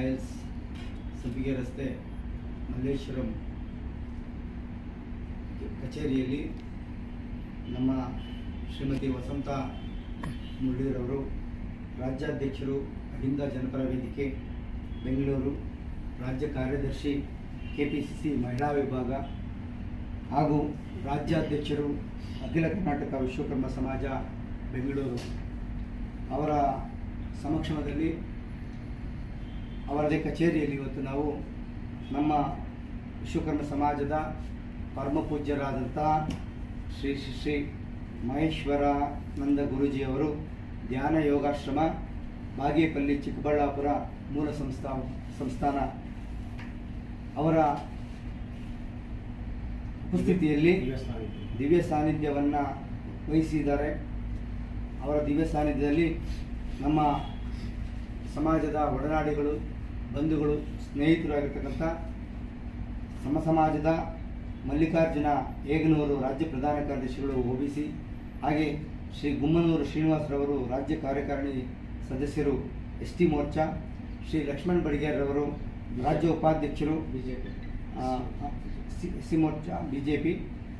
Tiles ಸಬ್ಬಿಗೆ ರಸ್ತೆ, ಮಲ್ಲೇಶ್ವರಂ ಕಚೇರಿಯಲ್ಲಿ ನಮ್ಮ ಶ್ರೀಮತಿ ವಸಂತ ಮುರಳೀರವರು, ರಾಜ್ಯಾಧ್ಯಕ್ಷರು, ಅಹಿಂದ ಜನಪರ ವೇದಿಕೆ, ಬೆಂಗಳೂರು ರಾಜ್ಯ ಕಾರ್ಯದರ್ಶಿ ಕೆ ಪಿ ಸಿ ಸಿ ಮಹಿಳಾ ವಿಭಾಗ ಹಾಗೂ ರಾಜ್ಯಾಧ್ಯಕ್ಷರು ಅಖಿಲ ಕರ್ನಾಟಕ ವಿಶ್ವಕರ್ಮ ಸಮಾಜ, ಬೆಂಗಳೂರು. ಅವರ ಸಮಕ್ಷಮದಲ್ಲಿ ಅವರದೇ ಕಚೇರಿಯಲ್ಲಿ ಇವತ್ತು ನಾವು ನಮ್ಮ ವಿಶ್ವಕರ್ಮ ಸಮಾಜದ ಪರಮ ಪೂಜ್ಯರಾದಂಥ ಶ್ರೀ ಶ್ರೀ ಶ್ರೀ ಮಹೇಶ್ವರಾನಂದ ಗುರೂಜಿಯವರು ಧ್ಯಾನ ಯೋಗಾಶ್ರಮ ಬಾಗೇಪಲ್ಲಿ ಚಿಕ್ಕಬಳ್ಳಾಪುರ ಮೂಲ ಸಂಸ್ಥಾ ಸಂಸ್ಥಾನ ಅವರ ಉಪಸ್ಥಿತಿಯಲ್ಲಿ ದಿವ್ಯ ಸಾನ್ನಿಧ್ಯವನ್ನು ವಹಿಸಿದ್ದಾರೆ. ಅವರ ದಿವ್ಯ ಸಾನ್ನಿಧ್ಯದಲ್ಲಿ ನಮ್ಮ ಸಮಾಜದ ಒಡನಾಡಿಗಳು ಬಂಧುಗಳು ಸ್ನೇಹಿತರಾಗಿರ್ತಕ್ಕಂಥ ನಮ್ಮ ಸಮಾಜದ ಮಲ್ಲಿಕಾರ್ಜುನ ಏಗನೂರು ರಾಜ್ಯ ಪ್ರಧಾನ ಕಾರ್ಯದರ್ಶಿಗಳು ಒಬಿಸಿ ಹಾಗೆ ಶ್ರೀ ಗುಮ್ಮನೂರು ಶ್ರೀನಿವಾಸರವರು ರಾಜ್ಯ ಕಾರ್ಯಕಾರಿಣಿ ಸದಸ್ಯರು ಎಸ್ ಟಿ ಮೋರ್ಚಾ ಶ್ರೀ ಲಕ್ಷ್ಮಣ್ ಬಡಿಗೇರ್ರವರು ರಾಜ್ಯ ಉಪಾಧ್ಯಕ್ಷರು ಆ, C- C Morcha B J P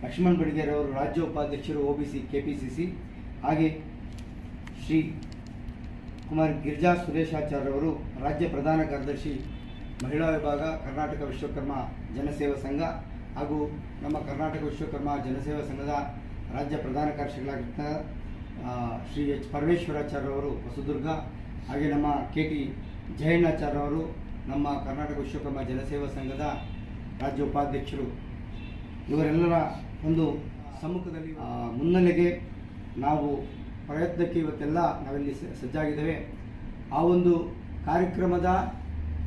Lakshman ಬಡಿಗೇರವರು ರಾಜ್ಯ ಉಪಾಧ್ಯಕ್ಷರು O B C K P C C ಹಾಗೆ ಶ್ರೀ ಕುಮಾರ್ ಗಿರಿಜಾ ಸುರೇಶಾಚಾರ್ಯವರು ರಾಜ್ಯ ಪ್ರಧಾನ ಕಾರ್ಯದರ್ಶಿ, ಮಹಿಳಾ ವಿಭಾಗ, ಕರ್ನಾಟಕ ವಿಶ್ವಕರ್ಮ ಜನಸೇವಾ ಸಂಘ ಹಾಗೂ ನಮ್ಮ ಕರ್ನಾಟಕ ವಿಶ್ವಕರ್ಮ ಜನಸೇವಾ ಸಂಘದ ರಾಜ್ಯ ಪ್ರಧಾನ ಕಾರ್ಯದರ್ಶಿಗಳಾಗಿರ್ತ ಶ್ರೀ ಎಚ್ ಪರಮೇಶ್ವರಾಚಾರ್ಯವರು ಹೊಸದುರ್ಗ ಹಾಗೆ ನಮ್ಮ ಕೆ ಟಿ ಜಯಣ್ಣಾಚಾರ್ಯವರು ನಮ್ಮ ಕರ್ನಾಟಕ ವಿಶ್ವಕರ್ಮ ಜನಸೇವಾ ಸಂಘದ ರಾಜ್ಯ ಉಪಾಧ್ಯಕ್ಷರು. ಇವರೆಲ್ಲರ ಒಂದು ಸಮ್ಮುಖದಲ್ಲಿ ಮುನ್ನೆಲೆಗೆ ನಾವು ಪ್ರಯತ್ನಕ್ಕೆ ಇವತ್ತೆಲ್ಲ ನಾವಿಲ್ಲಿ ಸಜ್ಜಾಗಿದ್ದೇವೆ. ಆ ಒಂದು ಕಾರ್ಯಕ್ರಮದ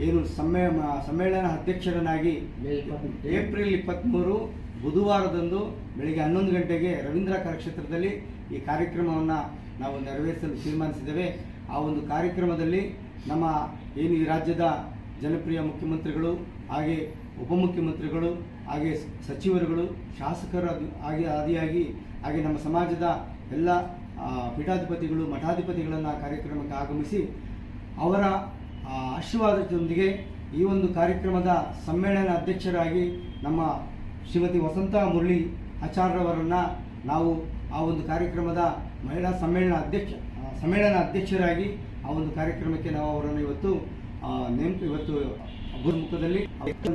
ಏನು ಸಮ್ಮೇ ಸಮ್ಮೇಳನ ಅಧ್ಯಕ್ಷರನ್ನಾಗಿ ಏಪ್ರಿಲ್ ಇಪ್ಪತ್ತ್ಮೂರು ಬುಧವಾರದಂದು ಬೆಳಗ್ಗೆ ಹನ್ನೊಂದು ಗಂಟೆಗೆ ರವೀಂದ್ರ ಕಲಾಕ್ಷೇತ್ರದಲ್ಲಿ ಈ ಕಾರ್ಯಕ್ರಮವನ್ನು ನಾವು ನೆರವೇರಿಸಲು ತೀರ್ಮಾನಿಸಿದ್ದೇವೆ. ಆ ಒಂದು ಕಾರ್ಯಕ್ರಮದಲ್ಲಿ ನಮ್ಮ ಏನು ಈ ರಾಜ್ಯದ ಜನಪ್ರಿಯ ಮುಖ್ಯಮಂತ್ರಿಗಳು, ಹಾಗೆ ಉಪಮುಖ್ಯಮಂತ್ರಿಗಳು, ಹಾಗೆ ಸಚಿವರುಗಳು, ಶಾಸಕರ ಆಗಿ, ಆದಿಯಾಗಿ, ಹಾಗೆ ನಮ್ಮ ಸಮಾಜದ ಎಲ್ಲ ಪೀಠಾಧಿಪತಿಗಳು, ಮಠಾಧಿಪತಿಗಳನ್ನು ಕಾರ್ಯಕ್ರಮಕ್ಕೆ ಆಗಮಿಸಿ ಅವರ ಆಶೀರ್ವಾದದೊಂದಿಗೆ ಈ ಒಂದು ಕಾರ್ಯಕ್ರಮದ ಸಮ್ಮೇಳನ ಅಧ್ಯಕ್ಷರಾಗಿ ನಮ್ಮ ಶ್ರೀಮತಿ ವಸಂತ ಮುರಳಿ ಆಚಾರ್ಯವರನ್ನು ನಾವು ಆ ಒಂದು ಕಾರ್ಯಕ್ರಮದ ಮಹಿಳಾ ಸಮ್ಮೇಳನ ಅಧ್ಯಕ್ಷ ಸಮ್ಮೇಳನ ಅಧ್ಯಕ್ಷರಾಗಿ ಆ ಒಂದು ಕಾರ್ಯಕ್ರಮಕ್ಕೆ ನಾವು ಅವರನ್ನು ಇವತ್ತು ನೇಮಕ ಇವತ್ತು ಗುರುಮುಖದಲ್ಲಿ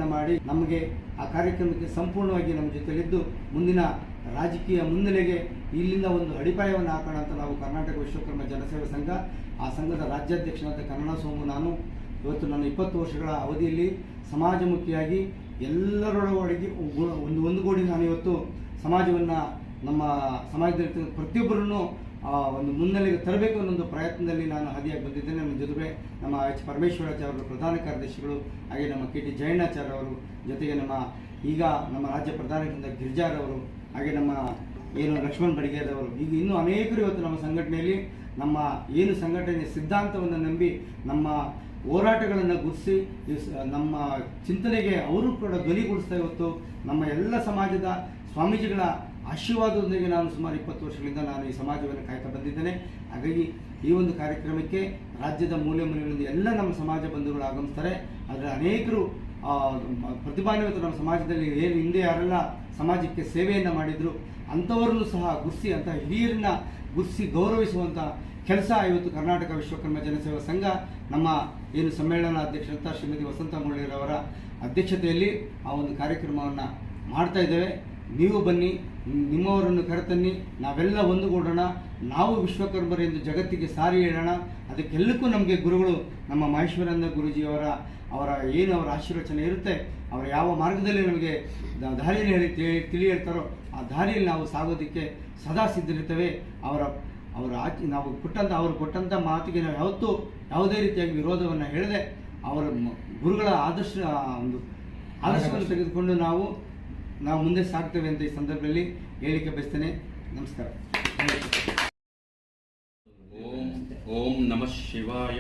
ಮಾಡಿ ನಮಗೆ ಆ ಕಾರ್ಯಕ್ರಮಕ್ಕೆ ಸಂಪೂರ್ಣವಾಗಿ ನಮ್ಮ ಜೊತೆಲಿದ್ದು ಮುಂದಿನ ರಾಜಕೀಯ ಮುನ್ನೆಲೆಗೆ ಇಲ್ಲಿಂದ ಒಂದು ಅಡಿಪಾಯವನ್ನು ಹಾಕೋಣ ಅಂತ ನಾವು ಕರ್ನಾಟಕ ವಿಶ್ವಕರ್ಮ ಜನಸೇವೆ ಸಂಘ, ಆ ಸಂಘದ ರಾಜ್ಯಾಧ್ಯಕ್ಷನಾದ ಕನ್ನಡ ಸೋಮು ನಾನು. ಇವತ್ತು ನನ್ನ ಇಪ್ಪತ್ತು ವರ್ಷಗಳ ಅವಧಿಯಲ್ಲಿ ಸಮಾಜಮುಖಿಯಾಗಿ ಎಲ್ಲರೊಳಗೆ ಒಂದು ಒಂದು ಒಂದುಗೂಡಿ ನಾನು ಇವತ್ತು ಸಮಾಜವನ್ನು ನಮ್ಮ ಸಮಾಜದಲ್ಲಿ ಪ್ರತಿಯೊಬ್ಬರನ್ನು ಒಂದು ಮುನ್ನೆಲೆಗೆ ತರಬೇಕು ಅನ್ನೋ ಪ್ರಯತ್ನದಲ್ಲಿ ನಾನು ಹಾದಿಯಾಗಿ ಬಂದಿದ್ದೇನೆ. ನಮ್ಮ ಜೊತೆಗೆ ನಮ್ಮ ಎಚ್ ಪರಮೇಶ್ವರಾಚಾರ್ಯ ಅವರು, ಪ್ರಧಾನ ಕಾರ್ಯದರ್ಶಿಗಳು, ಹಾಗೆ ನಮ್ಮ ಕೆ ಟಿ ಜಯಣ್ಣಾಚಾರ್ಯ ಅವರು ಜೊತೆಗೆ ನಮ್ಮ ಈಗ ನಮ್ಮ ರಾಜ್ಯ ಪ್ರಧಾನದಿಂದ ಗಿರಿಜಾರವರು ಹಾಗೆ ನಮ್ಮ ಏನು ಲಕ್ಷ್ಮಣ್ ಬಡಿಗೇರವರು ಈಗ ಇನ್ನೂ ಅನೇಕರು ಇವತ್ತು ನಮ್ಮ ಸಂಘಟನೆಯಲ್ಲಿ ನಮ್ಮ ಏನು ಸಂಘಟನೆ ಸಿದ್ಧಾಂತವನ್ನು ನಂಬಿ ನಮ್ಮ ಹೋರಾಟಗಳನ್ನು ಗುರುತಿಸಿ ನಮ್ಮ ಚಿಂತನೆಗೆ ಅವರು ಕೂಡ ಧ್ವನಿಗೂಡಿಸ್ತಾ ಇವತ್ತು ನಮ್ಮ ಎಲ್ಲ ಸಮಾಜದ ಸ್ವಾಮೀಜಿಗಳ ಆಶೀರ್ವಾದದೊಂದಿಗೆ ನಾನು ಸುಮಾರು ಇಪ್ಪತ್ತು ವರ್ಷಗಳಿಂದ ನಾನು ಈ ಸಮಾಜವನ್ನು ಕಾಯ್ತಾ ಬಂದಿದ್ದೇನೆ. ಹಾಗಾಗಿ ಈ ಒಂದು ಕಾರ್ಯಕ್ರಮಕ್ಕೆ ರಾಜ್ಯದ ಮೂಲೆ ಮೂಲೆಗಳಿಂದ ಎಲ್ಲ ನಮ್ಮ ಸಮಾಜ ಬಂಧುಗಳು ಆಗಮಿಸ್ತಾರೆ. ಆದರೆ ಅನೇಕರು ಪ್ರತಿಭಾನ್ವಿತ ನಮ್ಮ ಸಮಾಜದಲ್ಲಿ ಏನು ಹಿಂದೆ ಯಾರೆಲ್ಲ ಸಮಾಜಕ್ಕೆ ಸೇವೆಯನ್ನು ಮಾಡಿದ್ರು ಅಂಥವರನ್ನು ಸಹ ಗುರ್ಸಿ ಅಂತ ಹಿರಿಯರನ್ನ ಗುರ್ಸಿ ಗೌರವಿಸುವಂಥ ಕೆಲಸ ಇವತ್ತು ಕರ್ನಾಟಕ ವಿಶ್ವಕರ್ಮ ಜನಸೇವಾ ಸಂಘ, ನಮ್ಮ ಏನು ಸಮ್ಮೇಳನ ಅಧ್ಯಕ್ಷರಂತ ಶ್ರೀಮತಿ ವಸಂತ ಮುಳ್ಳೇರವರ ಅಧ್ಯಕ್ಷತೆಯಲ್ಲಿ ಆ ಒಂದು ಕಾರ್ಯಕ್ರಮವನ್ನು ಮಾಡ್ತಾ ಇದ್ದೇವೆ. ನೀವು ಬನ್ನಿ ನಿಮ್ಮವರನ್ನು ಕರೆತನ್ನಿ, ನಾವೆಲ್ಲ ಒಂದುಗೂಡೋಣ, ನಾವು ವಿಶ್ವಕರ್ಮರೆಂದು ಜಗತ್ತಿಗೆ ಸಾರಿ ಹೇಳೋಣ. ಅದಕ್ಕೆಲ್ಲಕ್ಕೂ ನಮಗೆ ಗುರುಗಳು ನಮ್ಮ ಮಹೇಶ್ವರಂದ ಗುರುಜಿಯವರ, ಅವರ ಏನು ಅವರ ಆಶೀರ್ವಚನೆ ಇರುತ್ತೆ, ಅವರ ಯಾವ ಮಾರ್ಗದಲ್ಲಿ ನಮಗೆ ದ- ದಾರಿಯನ್ನು ಹೇಳಿ ತಿಳಿ ಹೇಳ್ತಾರೋ ಆ ದಾರಿಯಲ್ಲಿ ನಾವು ಸಾಗೋದಕ್ಕೆ ಸದಾ ಸಿದ್ಧರಿರ್ತೇವೆ. ಅವರ ಅವರ ಆಚೆ, ನಾವು ಕೊಟ್ಟಂಥ ಅವರು ಕೊಟ್ಟಂಥ ಮಾತಿಗೆ ನಾವು ಯಾವತ್ತೂ ಯಾವುದೇ ರೀತಿಯಾಗಿ ವಿರೋಧವನ್ನು ಹೇಳದೆ, ಅವರ ಗುರುಗಳ ಆದರ್ಶ ಒಂದು ಆದರ್ಶವನ್ನು ತೆಗೆದುಕೊಂಡು ನಾವು ನಾವು ಮುಂದೆ ಸಾಗ್ತೇವೆ ಅಂತ ಈ ಸಂದರ್ಭದಲ್ಲಿ. ಹೇಳಿಕೆ ಬಯಸ್ತೇನೆ. ನಮಸ್ಕಾರ. ಓಂ ಓಂ ನಮಃ ಶಿವಾಯ.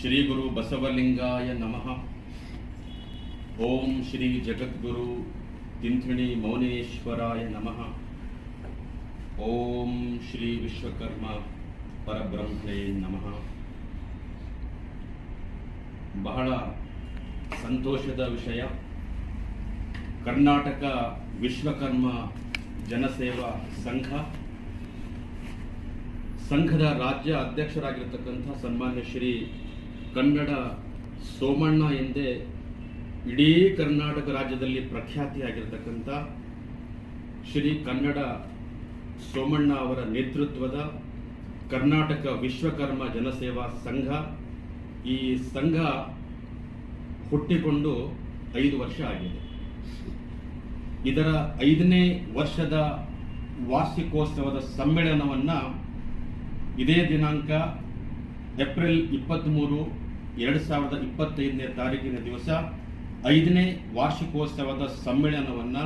ಶ್ರೀ ಗುರು ಬಸವಲಿಂಗಾಯ ನಮಃ. ಓಂ ಶ್ರೀ ಜಗದ್ಗುರು ತಿಂಥಿಣಿ ಮೌನೇಶ್ವರಾಯ ನಮಃ. ಓಂ ಶ್ರೀ ವಿಶ್ವಕರ್ಮ ಪರಬ್ರಹ್ಮೇ ನಮಃ. ಬಹಳ ಸಂತೋಷದ ವಿಷಯ. ಕರ್ನಾಟಕ ವಿಶ್ವಕರ್ಮ ಜನಸೇವಾ ಸಂಘ, ಸಂಘದ ರಾಜ್ಯ ಅಧ್ಯಕ್ಷರಾಗಿರ್ತಕ್ಕಂಥ ಸನ್ಮಾನ್ಯ ಶ್ರೀ ಕನ್ನಡ ಸೋಮಣ್ಣ ಎಂದೇ ಇಡೀ ಕರ್ನಾಟಕ ರಾಜ್ಯದಲ್ಲಿ ಪ್ರಖ್ಯಾತಿಯಾಗಿರ್ತಕ್ಕಂಥ ಶ್ರೀ ಕನ್ನಡ ಸೋಮಣ್ಣ ಅವರ ನೇತೃತ್ವದ ಕರ್ನಾಟಕ ವಿಶ್ವಕರ್ಮ ಜನಸೇವಾ ಸಂಘ. ಈ ಸಂಘ ಹುಟ್ಟಿಕೊಂಡು ಐದು ವರ್ಷ ಆಗಿದೆ. ಇದರ ಐದನೇ ವರ್ಷದ ವಾರ್ಷಿಕೋತ್ಸವದ ಸಮ್ಮೇಳನವನ್ನು ಇದೇ ದಿನಾಂಕ ಏಪ್ರಿಲ್ ಇಪ್ಪತ್ತ್ಮೂರು ಎರಡು ಸಾವಿರದ ಇಪ್ಪತ್ತೈದನೇ ತಾರೀಕಿನ ದಿವಸ ಐದನೇ ವಾರ್ಷಿಕೋತ್ಸವದ ಸಮ್ಮೇಳನವನ್ನು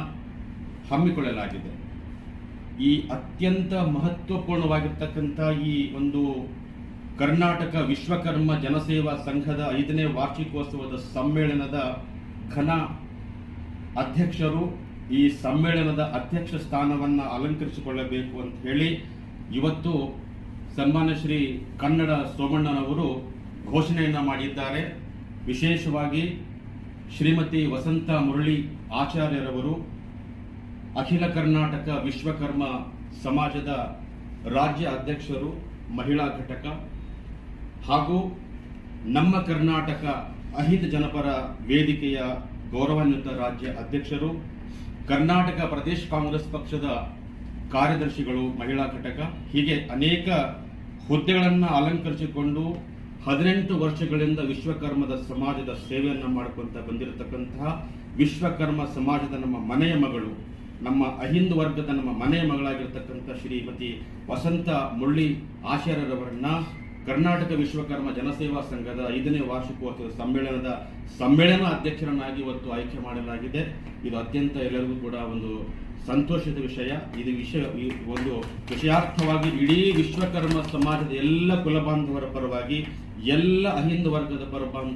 ಹಮ್ಮಿಕೊಳ್ಳಲಾಗಿದೆ. ಈ ಅತ್ಯಂತ ಮಹತ್ವಪೂರ್ಣವಾಗಿರ್ತಕ್ಕಂಥ ಈ ಒಂದು ಕರ್ನಾಟಕ ವಿಶ್ವಕರ್ಮ ಜನಸೇವಾ ಸಂಘದ ಐದನೇ ವಾರ್ಷಿಕೋತ್ಸವದ ಸಮ್ಮೇಳನದ ಘನ ಅಧ್ಯಕ್ಷರು ಈ ಸಮ್ಮೇಳನದ ಅಧ್ಯಕ್ಷ ಸ್ಥಾನವನ್ನು ಅಲಂಕರಿಸಿಕೊಳ್ಳಬೇಕು ಅಂತ ಹೇಳಿ ಇವತ್ತು ಸನ್ಮಾನ್ಯ ಶ್ರೀ ಕನ್ನಡ ಸೋಮಣ್ಣನವರು ಘೋಷಣೆಯನ್ನು ಮಾಡಿದ್ದಾರೆ. ವಿಶೇಷವಾಗಿ ಶ್ರೀಮತಿ ವಸಂತ ಮುರಳಿ ಆಚಾರ್ಯರವರು ಅಖಿಲ ಕರ್ನಾಟಕ ವಿಶ್ವಕರ್ಮ ಸಮಾಜದ ರಾಜ್ಯ ಅಧ್ಯಕ್ಷರು, ಮಹಿಳಾ ಘಟಕ ಹಾಗೂ ನಮ್ಮ ಕರ್ನಾಟಕ ಅಹಿತ ಜನಪರ ವೇದಿಕೆಯ ಗೌರವಾನ್ವಿತ ರಾಜ್ಯ ಅಧ್ಯಕ್ಷರು, ಕರ್ನಾಟಕ ಪ್ರದೇಶ ಕಾಂಗ್ರೆಸ್ ಪಕ್ಷದ ಕಾರ್ಯದರ್ಶಿಗಳು, ಮಹಿಳಾ ಘಟಕ, ಹೀಗೆ ಅನೇಕ ಹುದ್ದೆಗಳನ್ನು ಅಲಂಕರಿಸಿಕೊಂಡು ಹದಿನೆಂಟು ವರ್ಷಗಳಿಂದ ವಿಶ್ವಕರ್ಮದ ಸಮಾಜದ ಸೇವೆಯನ್ನು ಮಾಡ್ಕೊಂತ ಬಂದಿರತಕ್ಕಂತಹ ವಿಶ್ವಕರ್ಮ ಸಮಾಜದ ನಮ್ಮ ಮನೆಯ ಮಗಳು, ನಮ್ಮ ಅಹಿಂದ ವರ್ಗದ ನಮ್ಮ ಮನೆಯ ಮಗಳಾಗಿರ್ತಕ್ಕಂಥ ಶ್ರೀಮತಿ ವಸಂತ ಮುಳ್ಳಿ ಆಚಾರ್ಯರವರನ್ನ ಕರ್ನಾಟಕ ವಿಶ್ವಕರ್ಮ ಜನಸೇವಾ ಸಂಘದ ಐದನೇ ವಾರ್ಷಿಕೋತ್ಸವ ಸಮ್ಮೇಳನದ ಸಮ್ಮೇಳನ ಅಧ್ಯಕ್ಷರನ್ನಾಗಿ ಇವತ್ತು ಆಯ್ಕೆ ಮಾಡಲಾಗಿದೆ. ಇದು ಅತ್ಯಂತ ಎಲ್ಲರಿಗೂ ಕೂಡ ಒಂದು ಸಂತೋಷದ ವಿಷಯ. ಇದು ವಿಷಯ ಒಂದು ವಿಷಯಾರ್ಥವಾಗಿ ಇಡೀ ವಿಶ್ವಕರ್ಮ ಸಮಾಜದ ಎಲ್ಲ ಕುಲಬಾಂಧವರ ಪರವಾಗಿ, ಎಲ್ಲ ಅಹಿಂದ ವರ್ಗದ ಪರಬಾನ್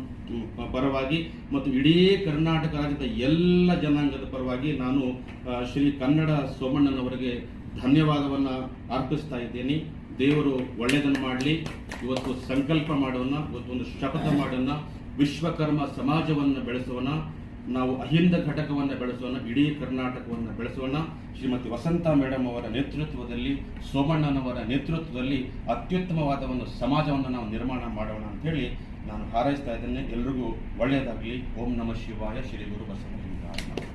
ಪರವಾಗಿ ಮತ್ತು ಇಡೀ ಕರ್ನಾಟಕ ರಾಜ್ಯದ ಎಲ್ಲ ಜನಾಂಗದ ಪರವಾಗಿ ನಾನು ಶ್ರೀ ಕನ್ನಡ ಸೋಮಣ್ಣನವರಿಗೆ ಧನ್ಯವಾದವನ್ನು ಅರ್ಪಿಸ್ತಾ ಇದ್ದೇನೆ. ದೇವರು ಒಳ್ಳೆಯದನ್ನು ಮಾಡಲಿ. ಇವತ್ತು ಸಂಕಲ್ಪ ಮಾಡೋಣ ಇವತ್ತು ಒಂದು ಶಪಥ ಮಾಡೋಣ ವಿಶ್ವಕರ್ಮ ಸಮಾಜವನ್ನು ಬೆಳೆಸೋಣ ನಾವು ಅಹಿಂದ ಘಟಕವನ್ನು ಬೆಳೆಸೋಣ ಇಡೀ ಕರ್ನಾಟಕವನ್ನು ಬೆಳೆಸೋಣ ಶ್ರೀಮತಿ ವಸಂತ ಮೇಡಮ್ ಅವರ ನೇತೃತ್ವದಲ್ಲಿ, ಸೋಮಣ್ಣನವರ ನೇತೃತ್ವದಲ್ಲಿ ಅತ್ಯುತ್ತಮವಾದ ಒಂದು ಸಮಾಜವನ್ನು ನಾವು ನಿರ್ಮಾಣ ಮಾಡೋಣ ಅಂತ ಹೇಳಿ ನಾನು ಹಾರೈಸ್ತಾ ಇದ್ದೇನೆ. ಎಲ್ರಿಗೂ ಒಳ್ಳೆಯದಾಗಲಿ. ಓಂ ನಮಃ ಶಿವಾಯ. ಶ್ರೀ ಗುರು ಬಸವಲಿಂಗಾಯ